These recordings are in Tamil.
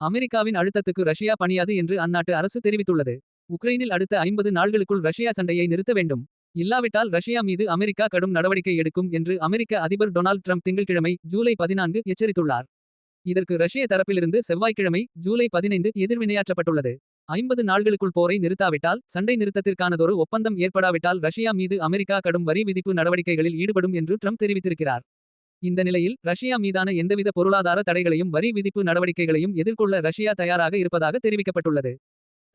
அமெரிக்காவின் அழுத்தத்துக்கு ரஷ்யா பணியாது என்று அந்நாட்டு அரசு தெரிவித்துள்ளது. உக்ரைனில் அடுத்த ஐம்பது நாள்களுக்குள் ரஷ்யா சண்டையை நிறுத்த வேண்டும். இல்லாவிட்டால் ரஷ்யா மீது அமெரிக்கா கடும் நடவடிக்கை எடுக்கும் என்று அமெரிக்க அதிபர் டொனால்ட் ட்ரம்ப் திங்கள்கிழமை ஜூலை பதினான்கு எச்சரித்துள்ளார். இதற்கு ரஷ்ய தரப்பிலிருந்து செவ்வாய்க்கிழமை ஜூலை பதினைந்து எதிர்வினையாற்றப்பட்டுள்ளது. ஐம்பது நாள்களுக்குள் போரை நிறுத்தாவிட்டால் சண்டை நிறுத்தத்திற்கானதொரு ஒப்பந்தம் ஏற்படாவிட்டால் ரஷ்யா மீது அமெரிக்கா கடும் வரி விதிப்பு நடவடிக்கைகளில் ஈடுபடும் என்று ட்ரம்ப் தெரிவித்திருக்கிறார். இந்த நிலையில் ரஷ்யா மீதான எந்தவித பொருளாதார தடைகளையும் வரி விதிப்பு நடவடிக்கைகளையும் எதிர்கொள்ள ரஷ்யா தயாராக இருப்பதாக தெரிவிக்கப்பட்டுள்ளது.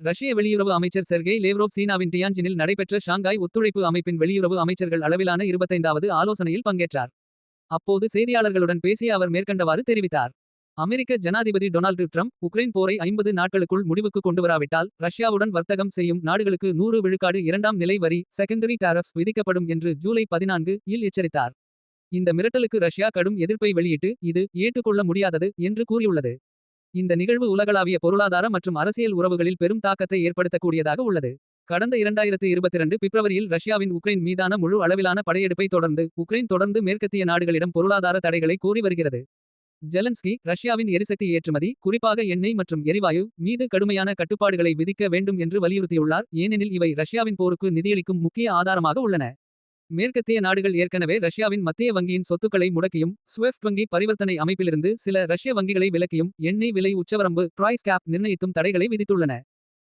ரஷ்ய வெளியுறவு அமைச்சர் செர்கே லேவ்ரோவ் சீனாவின் டியான்ஜினில் நடைபெற்ற ஷாங்காய் ஒத்துழைப்பு அமைப்பின் வெளியுறவு அமைச்சர்கள் அளவிலான இருபத்தைந்தாவது ஆலோசனையில் பங்கேற்றார். அப்போது செய்தியாளர்களுடன் பேசிய அவர் மேற்கண்டவாறு தெரிவித்தார். அமெரிக்க ஜனாதிபதி டொனால்டு ட்ரம்ப் உக்ரைன் போரை ஐம்பது நாட்களுக்குள் முடிவுக்கு கொண்டுவராவிட்டால் ரஷ்யாவுடன் வர்த்தகம் செய்யும் நாடுகளுக்கு நூறு விழுக்காடு இரண்டாம் நிலை வரி செகண்டரி டாரப்ஸ் விதிக்கப்படும் என்று ஜூலை பதினான்கு இல் எச்சரித்தார். இந்த மிரட்டலுக்கு ரஷ்யா கடும் எதிர்ப்பை வெளியிட்டு இது ஏற்றுக்கொள்ள முடியாதது என்று கூறியுள்ளது. இந்த நிகழ்வு உலகளாவிய பொருளாதார மற்றும் அரசியல் உறவுகளில் பெரும் தாக்கத்தை ஏற்படுத்தக்கூடியதாக உள்ளது. கடந்த இரண்டாயிரத்து இருபத்திரண்டு பிப்ரவரியில் ரஷ்யாவின் உக்ரைன் மீதான முழு அளவிலான படையெடுப்பை தொடர்ந்து உக்ரைன் தொடர்ந்து மேற்கத்திய நாடுகளிடம் பொருளாதார தடைகளை கோரி வருகிறது. ஜெலன்ஸ்கி ரஷ்யாவின் எரிசக்தி ஏற்றுமதி குறிப்பாக எண்ணெய் மற்றும் எரிவாயு மீது கடுமையான கட்டுப்பாடுகளை விதிக்க வேண்டும் என்று வலியுறுத்தியுள்ளார் ஏனெனில் இவை ரஷ்யாவின் போருக்கு நிதியளிக்கும் முக்கிய ஆதாரமாக உள்ளன. மேற்கத்திய நாடுகள் ஏற்கனவே ரஷ்யாவின் மத்திய வங்கியின் சொத்துக்களை முடக்கியும் ஸ்வெஃப்ட் வங்கி பரிவர்த்தனை அமைப்பிலிருந்து சில ரஷ்ய வங்கிகளை விலக்கியும் எண்ணெய் விலை உச்சவரம்பு பிரைஸ் கேப் நிர்ணயித்தும் தடைகளை விதித்துள்ளன.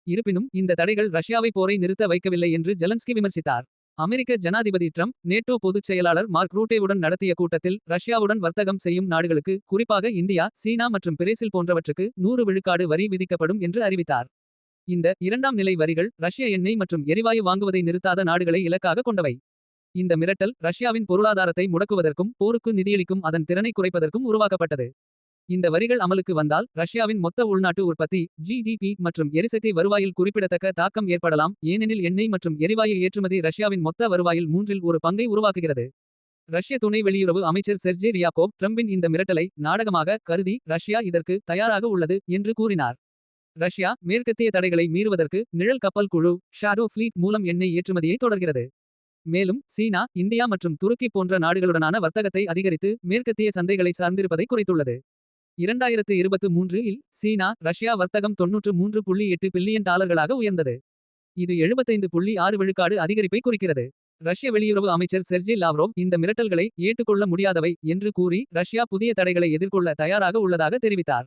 இருப்பினும் இந்த தடைகள் ரஷ்யாவை போரை நிறுத்த வைக்கவில்லை என்று ஜெலன்ஸ்கி விமர்சித்தார். அமெரிக்க ஜனாதிபதி ட்ரம்ப் நேட்டோ பொதுச் செயலாளர் மார்க் ரூட்டேவுடன் நடத்திய கூட்டத்தில் ரஷ்யாவுடன் வர்த்தகம் செய்யும் நாடுகளுக்கு குறிப்பாக இந்தியா சீனா மற்றும் பிரேசில் போன்றவற்றுக்கு நூறு விழுக்காடு வரி விதிக்கப்படும் என்று அறிவித்தார். இந்த இரண்டாம் நிலை வரிகள் ரஷ்ய எண்ணெய் மற்றும் எரிவாயு வாங்குவதை நிறுத்தாத நாடுகளை இலக்காக கொண்டவை. இந்த மிரட்டல் ரஷ்யாவின் பொருளாதாரத்தை முடக்குவதற்கும் போருக்கு நிதியளிக்கும் அதன் திறனை குறைப்பதற்கும் உருவாக்கப்பட்டது. இந்த வரிகள் அமலுக்கு வந்தால் ரஷ்யாவின் மொத்த உள்நாட்டு உற்பத்தி ஜிடிபி மற்றும் எரிசக்தி வருவாயில் குறிப்பிடத்தக்க தாக்கம் ஏற்படலாம் ஏனெனில் எண்ணெய் மற்றும் எரிவாயு ஏற்றுமதி ரஷ்யாவின் மொத்த வருவாயில் மூன்றில் ஒரு பங்கை உருவாக்குகிறது. ரஷ்ய துணை வெளியுறவு அமைச்சர் செர்ஜே ரியாகோவ் ட்ரம்பின் இந்த மிரட்டலை நாடகமாக கருதி ரஷ்யா இதற்கு தயாராக உள்ளது என்று கூறினார். ரஷ்யா மேற்கத்திய தடைகளை மீறுவதற்கு நிழல் கப்பல் குழு ஷாடோ ஃபிளீட் மூலம் எண்ணெய் ஏற்றுமதியை தொடர்கிறது. மேலும் சீனா இந்தியா மற்றும் துருக்கி போன்ற நாடுகளுடனான வர்த்தகத்தை அதிகரித்து மேற்கத்திய சந்தைகளை சார்ந்திருப்பதை குறைத்துள்ளது. இரண்டாயிரத்து இருபத்து மூன்று இல் சீனா ரஷ்யா வர்த்தகம் தொன்னூற்று மூன்று புள்ளி எட்டு பில்லியன் டாலர்களாக உயர்ந்தது. இது எழுபத்தைந்து புள்ளி ஆறு விழுக்காடு அதிகரிப்பை குறிக்கிறது. ரஷ்ய வெளியுறவு அமைச்சர் செர்ஜி லாவ்ரோவ் இந்த மிரட்டல்களை ஏற்றுக்கொள்ள முடியாதவை என்று கூறி ரஷ்யா புதிய தடைகளை எதிர்கொள்ள தயாராக உள்ளதாக தெரிவித்தார்.